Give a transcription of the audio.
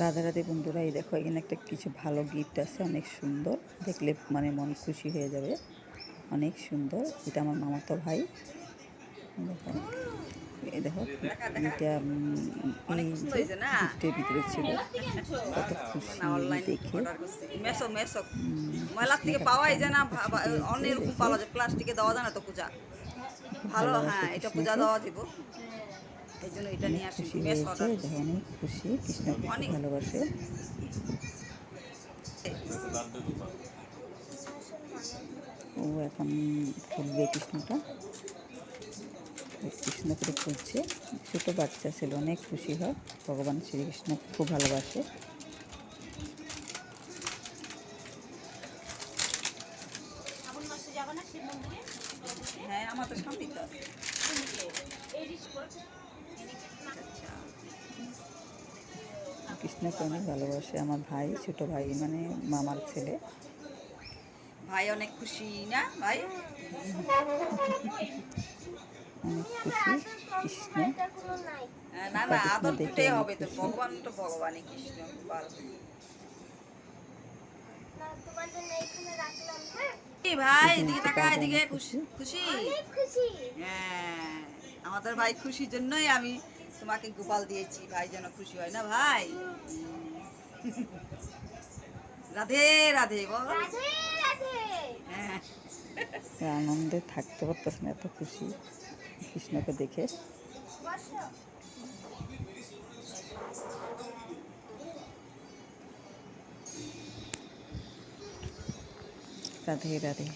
রাধা রাধে বন্ধুরা এই দেখো এখানে একটা কিছু ভালো গিফট আছে অনেক সুন্দর। দেখলে মানে মন খুশি হয়ে যাবে। অনেক সুন্দর। এটা আমার মামাতো ভাই। দেখো এই দেখো এটা? গিফটের ভিতরে ছিল। কত খুশি না অনলাইন দেখে। মেসো মেসো। ময়লার থেকে পাওয়াই যায় না অন্য এরকম দেখো। পাওয়া যায়। প্লাস্টিকে দেওয়া যায় না তো পূজা। ভালো হ্যাঁ এটা পূজা দেওয়া যাব এই জন্য এটা নিয়ে আসি অনেক খুশি। কৃষ্ণকে ভালোবাসে। ও এখন খুলবে কৃষ্ণটা। কৃষ্ণ করে খুলছে ছোটো বাচ্চা ছিল অনেক খুশি হয়। ভগবান শ্রীকৃষ্ণ খুব ভালোবাসে। হ্যাঁ আমার তো সামনে তো। কৃষ্ণকে অনেক ভালোবাসে আমার ভাই ছোট ভাই মানে মামার ছেলে। ভাই অনেক খুশি না ভাই? অনেক খুশি কৃষ্ণ। হ্যাঁ, না না আদর দুটাই হবে তো ভগবান তো ভগবানই কৃষ্ণ ভাই এদিকে তাকা এদিকে খুশি। খুশি। হ্যাঁ আমাদের ভাই খুশির জন্যই আমি তোমাকে গোপাল দিয়েছি ভাই যেন খুশি হয়। না ভাই? রাধে রাধে বল। হ্যাঁ। আনন্দে থাকতে পারতেছে না এত খুশি। কৃষ্ণকে দেখে। রাধে রাধে।